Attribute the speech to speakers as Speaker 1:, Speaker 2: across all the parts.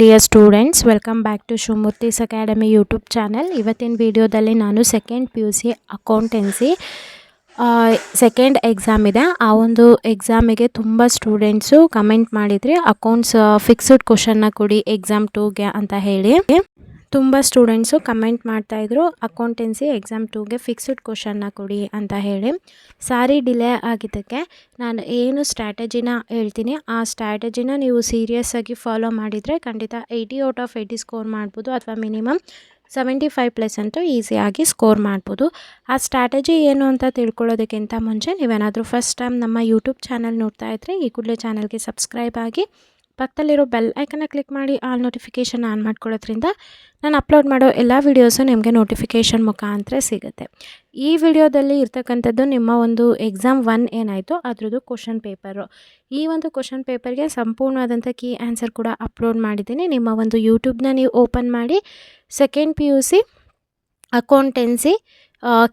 Speaker 1: Dear students welcome back to Shivamurthy's academy YouTube channel ಇವತ್ತಿನ ವಿಡಿಯೋದಲ್ಲಿ ನಾನು second P U C accountancy second exam ಇದೆ. ಆ ಒಂದು ಎಕ್ಸಾಮಿಗೆ ತುಂಬ ಸ್ಟೂಡೆಂಟ್ಸು ಕಮೆಂಟ್ ಮಾಡಿದ್ರಿ. ಅಕೌಂಟ್ಸ್ ಫಿಕ್ಸ್ಡ್ ಕ್ವಶನ್ನ ಕೊಡಿ ಎಕ್ಸಾಮ್ ಟೂಗೆ ಅಂತ ಹೇಳಿ. ತುಂಬ ಸ್ಟೂಡೆಂಟ್ಸು ಕಮೆಂಟ್ ಮಾಡ್ತಾಯಿದ್ರು, ಅಕೌಂಟೆನ್ಸಿ ಎಕ್ಸಾಮ್ ಟೂಗೆ ಫಿಕ್ಸ್ಡ್ ಕ್ವಶನ್ನ ಕೊಡಿ ಅಂತ ಹೇಳಿ. ಸಾರಿ ಡಿಲೇ ಆಗಿದ್ದಕ್ಕೆ ನಾನು ಏನು ಸ್ಟ್ರಾಟಜಿನ ಹೇಳ್ತೀನಿ, ಆ ಸ್ಟ್ರಾಟಜಿನ ನೀವು ಸೀರಿಯಸ್ ಆಗಿ ಫಾಲೋ ಮಾಡಿದರೆ ಖಂಡಿತ eighty out of eighty score ಮಾಡ್ಬೋದು ಅಥವಾ ಮಿನಿಮಮ್ ಸೆವೆಂಟಿ ಫೈವ್ ಪ್ಲಸ್ ಅಂತೂ ಈಸಿಯಾಗಿ ಸ್ಕೋರ್ ಮಾಡ್ಬೋದು. ಆ ಸ್ಟ್ರಾಟಜಿ ಏನು ಅಂತ ತಿಳ್ಕೊಳ್ಳೋದಕ್ಕಿಂತ ಮುಂಚೆ ನೀವೇನಾದರೂ ಫಸ್ಟ್ ಟೈಮ್ ನಮ್ಮ ಯೂಟ್ಯೂಬ್ ಚಾನಲ್ ನೋಡ್ತಾ ಇದ್ದರೆ ಈ ಕೂಡಲೇ ಚಾನಲ್ಗೆ ಸಬ್ಸ್ಕ್ರೈಬ್ ಆಗಿ ಪಕ್ಕದಲ್ಲಿರೋ ಬೆಲ್ ಐಕನ್ನ ಕ್ಲಿಕ್ ಮಾಡಿ ಆಲ್ ನೋಟಿಫಿಕೇಷನ್ ಆನ್ ಮಾಡ್ಕೊಳ್ಳೋದ್ರಿಂದ ನಾನು ಅಪ್ಲೋಡ್ ಮಾಡೋ ಎಲ್ಲ ವೀಡಿಯೋಸು ನಿಮಗೆ ನೋಟಿಫಿಕೇಷನ್ ಮುಖಾಂತರ ಸಿಗುತ್ತೆ. ಈ ವಿಡಿಯೋದಲ್ಲಿ ಇರ್ತಕ್ಕಂಥದ್ದು ನಿಮ್ಮ ಒಂದು ಎಕ್ಸಾಮ್ ಒನ್ ಏನಾಯಿತು ಅದರದ್ದು ಕ್ವಶನ್ ಪೇಪರು. ಈ ಒಂದು ಕ್ವಶನ್ ಪೇಪರ್ಗೆ ಸಂಪೂರ್ಣವಾದಂಥ ಕೀ ಆನ್ಸರ್ ಕೂಡ ಅಪ್ಲೋಡ್ ಮಾಡಿದ್ದೀನಿ. ನಿಮ್ಮ ಒಂದು ಯೂಟ್ಯೂಬ್ನ ನೀವು ಓಪನ್ ಮಾಡಿ second P U C accountancy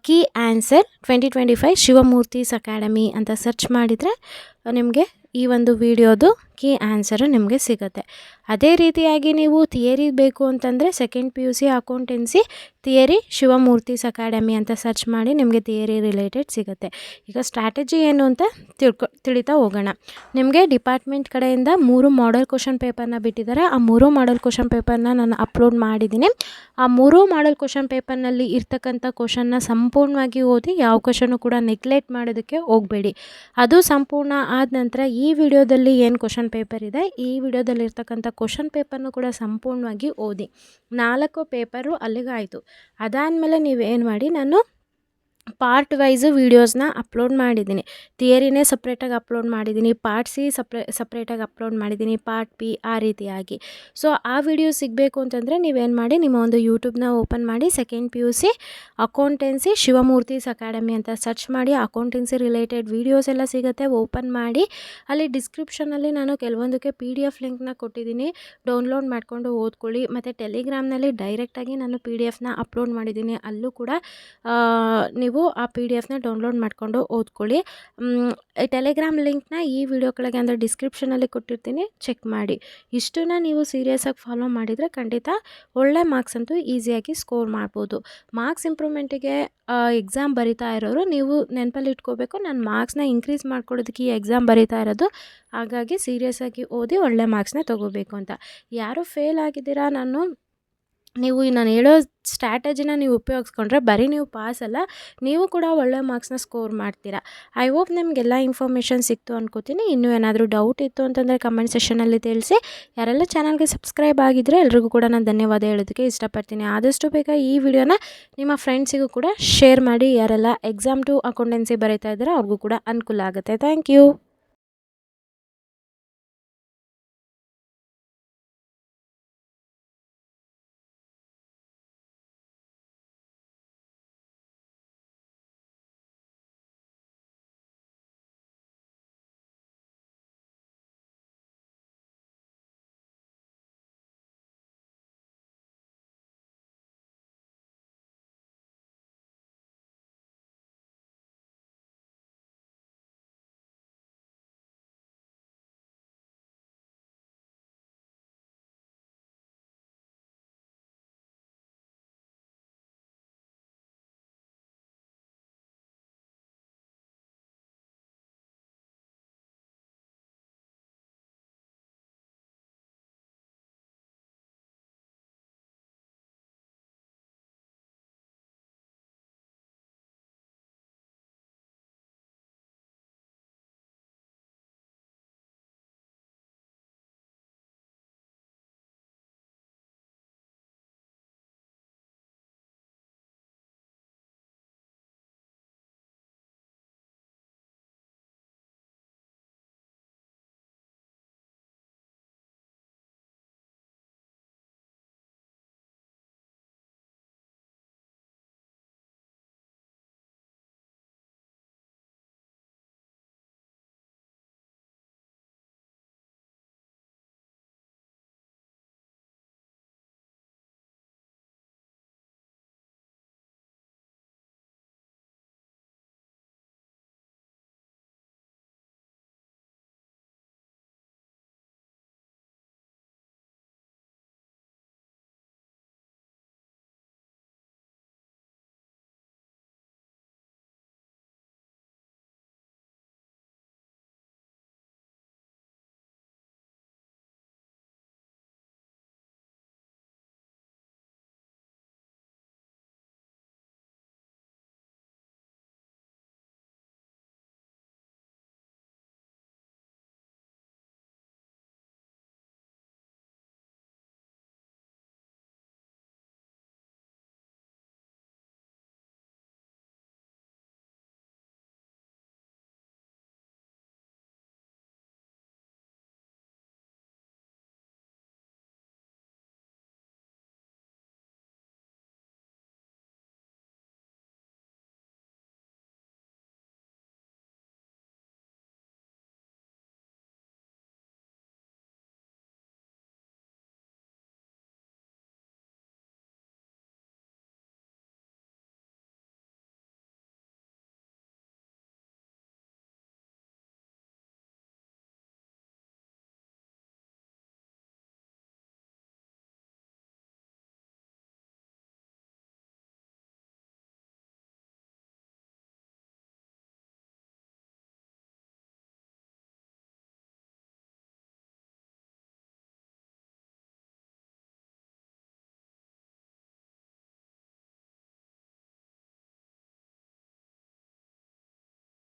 Speaker 1: key answer twenty twenty five Shivamurthy's academy ಅಂತ ಸರ್ಚ್ ಮಾಡಿದರೆ ನಿಮಗೆ ಈ ಒಂದು ವಿಡಿಯೋದು ಕೀ ಆನ್ಸರು ನಿಮಗೆ ಸಿಗುತ್ತೆ. ಅದೇ ರೀತಿಯಾಗಿ ನೀವು ಥಿಯರಿ ಬೇಕು ಅಂತಂದರೆ second P U C accountancy theory Shivamurthy's academy ಅಂತ ಸರ್ಚ್ ಮಾಡಿ ನಿಮಗೆ ಥಿಯರಿ ರಿಲೇಟೆಡ್ ಸಿಗುತ್ತೆ. ಈಗ ಸ್ಟ್ರಾಟಜಿ ಏನು ಅಂತ ತಿಳ್ಕೊ, ತಿಳಿತಾ ಹೋಗೋಣ. ನಿಮಗೆ ಡಿಪಾರ್ಟ್ಮೆಂಟ್ ಕಡೆಯಿಂದ ಮೂರು ಮಾಡೆಲ್ ಕ್ವಶನ್ ಪೇಪರ್ನ ಬಿಟ್ಟಿದ್ದಾರೆ ಆ ಮೂರು ಮಾಡೆಲ್ ಕ್ವಶನ್ ಪೇಪರ್ನ ನಾನು ಅಪ್ಲೋಡ್ ಮಾಡಿದ್ದೀನಿ ಆ ಮೂರು ಮಾಡೆಲ್ ಕ್ವಶನ್ ಪೇಪರ್ನಲ್ಲಿ ಇರ್ತಕ್ಕಂಥ ಕ್ವಶನ್ನ ಸಂಪೂರ್ಣವಾಗಿ ಓದಿ ಯಾವ ಕ್ವಶನು ಕೂಡ ನೆಗ್ಲೆಕ್ಟ್ ಮಾಡೋದಕ್ಕೆ ಹೋಗಬೇಡಿ. ಅದು ಸಂಪೂರ್ಣ ಆದ ನಂತರ ಈ ವಿಡಿಯೋದಲ್ಲಿ ಏನು ಕ್ವಶನ್ ಪೇಪರ್ ಇದೆ. ಈ ವಿಡಿಯೋದಲ್ಲಿರ್ತಕ್ಕಂಥ ಕ್ವಶನ್ ಪೇಪರ್ನು ಕೂಡ ಸಂಪೂರ್ಣವಾಗಿ ಓದಿ. ನಾಲ್ಕು ಪೇಪರು ಅಲ್ಲಿಗಾಯಿತು ಅದಾದಮೇಲೆ ನೀವೇನು ಮಾಡಿ, ನಾನು ಪಾರ್ಟ್ ವೈಸು ವೀಡಿಯೋಸ್ನ ಅಪ್ಲೋಡ್ ಮಾಡಿದ್ದೀನಿ. ಥಿಯರಿನೇ ಸಪ್ರೇಟಾಗಿ ಅಪ್ಲೋಡ್ ಮಾಡಿದ್ದೀನಿ ಪಾರ್ಟ್ ಸಿ ಸಪ್ರೇ ಸಪ್ರೇಟಾಗಿ ಅಪ್ಲೋಡ್ ಮಾಡಿದ್ದೀನಿ ಪಾರ್ಟ್ ಪಿ ಆ ರೀತಿಯಾಗಿ. ಸೊ ಆ ವಿಡಿಯೋ ಸಿಗಬೇಕು ಅಂತಂದರೆ ನೀವೇನು ಮಾಡಿ, ನಿಮ್ಮ ಒಂದು ಯೂಟ್ಯೂಬ್ನ ಓಪನ್ ಮಾಡಿ second P U C accountancy Shivamurthy's academy ಅಂತ ಸರ್ಚ್ ಮಾಡಿ ಅಕೌಂಟೆನ್ಸಿ ರಿಲೇಟೆಡ್ ವೀಡಿಯೋಸ್ ಎಲ್ಲ ಸಿಗುತ್ತೆ ಓಪನ್ ಮಾಡಿ. ಅಲ್ಲಿ ಡಿಸ್ಕ್ರಿಪ್ಷನಲ್ಲಿ ನಾನು ಕೆಲವೊಂದಕ್ಕೆ ಪಿ ಡಿ ಎಫ್ ಲಿಂಕ್ನ ಕೊಟ್ಟಿದ್ದೀನಿ. ಡೌನ್ಲೋಡ್ ಮಾಡಿಕೊಂಡು ಓದ್ಕೊಳ್ಳಿ. ಮತ್ತು ಟೆಲಿಗ್ರಾಮ್ನಲ್ಲಿ ಡೈರೆಕ್ಟಾಗಿ ನಾನು ಪಿ ಡಿ ಎಫ್ನ ಅಪ್ಲೋಡ್ ಮಾಡಿದ್ದೀನಿ. ಅಲ್ಲೂ ಕೂಡ ನೀವು ಆ ಪಿ ಡಿ ಎಫ್ನ ಡೌನ್ಲೋಡ್ ಮಾಡಿಕೊಂಡು ಓದ್ಕೊಳ್ಳಿ. ಟೆಲಿಗ್ರಾಮ್ ಲಿಂಕ್ನ ಈ ವಿಡಿಯೋ ಕೆಳಗೆ ಅಂದರೆ ಡಿಸ್ಕ್ರಿಪ್ಷನಲ್ಲಿ ಕೊಟ್ಟಿರ್ತೀನಿ. ಚೆಕ್ ಮಾಡಿ. ಇಷ್ಟನ್ನ ನೀವು ಸೀರಿಯಸ್ಸಾಗಿ ಫಾಲೋ ಮಾಡಿದರೆ ಖಂಡಿತ ಒಳ್ಳೆ ಮಾರ್ಕ್ಸ್ ಅಂತೂ ಈಸಿಯಾಗಿ ಸ್ಕೋರ್ ಮಾಡ್ಬೋದು. ಮಾರ್ಕ್ಸ್ ಇಂಪ್ರೂವ್ಮೆಂಟಿಗೆ ಎಕ್ಸಾಮ್ ಬರಿತಾ ಇರೋರು ನೀವು ನೆನಪಲ್ಲಿ ಇಟ್ಕೋಬೇಕು. ನಾನು ಮಾರ್ಕ್ಸ್ನ ಇನ್ಕ್ರೀಸ್ ಮಾಡ್ಕೊಳ್ಳೋದಕ್ಕೆ ಈ ಎಕ್ಸಾಮ್ ಬರಿತಾ ಇರೋದು. ಹಾಗಾಗಿ ಸೀರಿಯಸ್ಸಾಗಿ ಓದಿ ಒಳ್ಳೆ ಮಾರ್ಕ್ಸ್ನ ತೊಗೋಬೇಕು ಅಂತ. ಯಾರು ಫೇಲ್ ಆಗಿದ್ದೀರಾ ನಾನು ನೀವು ನಾನು ಹೇಳೋ ಸ್ಟ್ರಾಟಜಿನ ನೀವು ಉಪಯೋಗಿಸ್ಕೊಂಡ್ರೆ ಬರೀ ನೀವು ಪಾಸ್ ಅಲ್ಲ, ನೀವು ಕೂಡ ಒಳ್ಳೆ ಮಾರ್ಕ್ಸ್ನ ಸ್ಕೋರ್ ಮಾಡ್ತೀರಾ. ಐ ಹೋಪ್ ನಿಮಗೆಲ್ಲ ಇನ್ಫಾರ್ಮೇಷನ್ ಸಿಕ್ತು ಅನ್ಕೋತೀನಿ. ಇನ್ನೂ ಏನಾದರೂ ಡೌಟ್ ಇತ್ತು ಅಂತಂದರೆ ಕಮೆಂಟ್ ಸೆಷನಲ್ಲಿ ತಿಳಿಸಿ. ಯಾರೆಲ್ಲ ಚಾನಲ್ಗೆ ಸಬ್ಸ್ಕ್ರೈಬ್ ಆಗಿದ್ದರೆ ಎಲ್ರಿಗೂ ಕೂಡ ನಾನು ಧನ್ಯವಾದ ಹೇಳೋದಕ್ಕೆ ಇಷ್ಟಪಡ್ತೀನಿ. ಆದಷ್ಟು ಬೇಗ ಈ ವಿಡಿಯೋನ ನಿಮ್ಮ ಫ್ರೆಂಡ್ಸಿಗೂ ಕೂಡ ಶೇರ್ ಮಾಡಿ. ಯಾರೆಲ್ಲ ಎಕ್ಸಾಮ್ ಟು ಅಕೌಂಟೆನ್ಸಿ ಬರೀತಾ ಇದ್ದಾರೆ ಅವ್ರಿಗೂ ಕೂಡ ಅನುಕೂಲ ಆಗುತ್ತೆ. Thank you